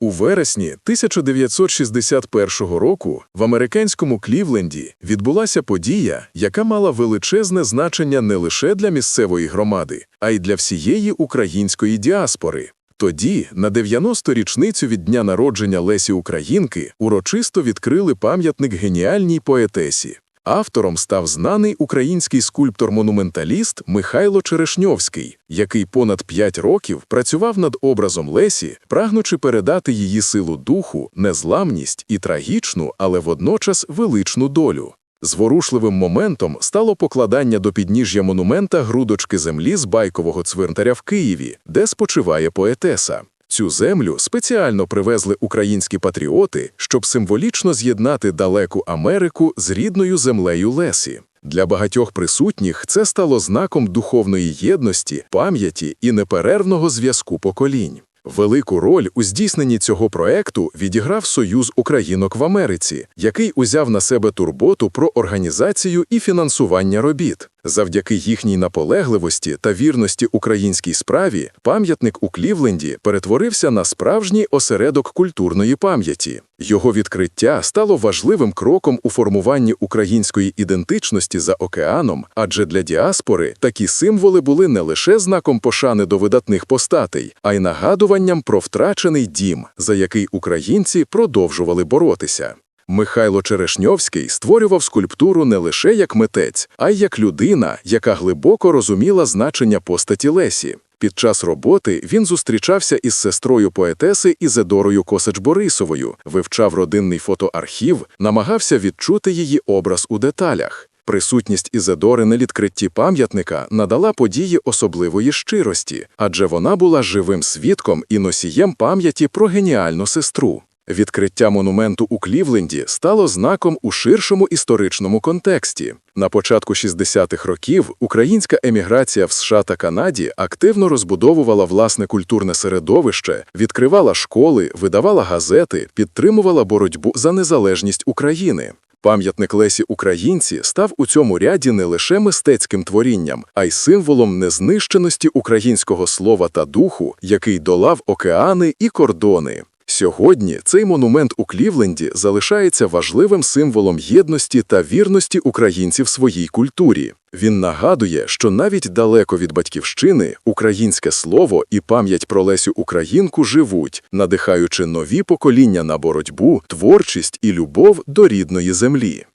У вересні 1961 року в американському Клівленді відбулася подія, яка мала величезне значення не лише для місцевої громади, а й для всієї української діаспори. Тоді, на 90-ту річницю від дня народження Лесі Українки, урочисто відкрили пам'ятник геніальній поетесі. Автором став знаний український скульптор-монументаліст Михайло Черешньовський, який понад п'ять років працював над образом Лесі, прагнучи передати її силу духу, незламність і трагічну, але водночас величну долю. Зворушливим моментом стало покладання до підніжжя монумента грудочки землі з байкового цвинтаря в Києві, де спочиває поетеса. Цю землю спеціально привезли українські патріоти, щоб символічно з'єднати далеку Америку з рідною землею Лесі. Для багатьох присутніх це стало знаком духовної єдності, пам'яті і неперервного зв'язку поколінь. Велику роль у здійсненні цього проекту відіграв Союз Українок в Америці, який узяв на себе турботу про організацію і фінансування робіт. Завдяки їхній наполегливості та вірності українській справі пам'ятник у Клівленді перетворився на справжній осередок культурної пам'яті. Його відкриття стало важливим кроком у формуванні української ідентичності за океаном, адже для діаспори такі символи були не лише знаком пошани до видатних постатей, а й нагадуванням про втрачений дім, за який українці продовжували боротися. Михайло Черешньовський створював скульптуру не лише як митець, а й як людина, яка глибоко розуміла значення постаті Лесі. Під час роботи він зустрічався із сестрою поетеси Ізедорою Косач-Борисовою, вивчав родинний фотоархів, намагався відчути її образ у деталях. Присутність Ізедори на відкритті пам'ятника надала події особливої щирості, адже вона була живим свідком і носієм пам'яті про геніальну сестру. Відкриття монументу у Клівленді стало знаком у ширшому історичному контексті. На початку 60-х років українська еміграція в США та Канаді активно розбудовувала власне культурне середовище, відкривала школи, видавала газети, підтримувала боротьбу за незалежність України. Пам'ятник Лесі Українці став у цьому ряді не лише мистецьким творінням, а й символом незнищеності українського слова та духу, який долав океани і кордони. Сьогодні цей монумент у Клівленді залишається важливим символом єдності та вірності українців своїй культурі. Він нагадує, що навіть далеко від батьківщини українське слово і пам'ять про Лесю Українку живуть, надихаючи нові покоління на боротьбу, творчість і любов до рідної землі.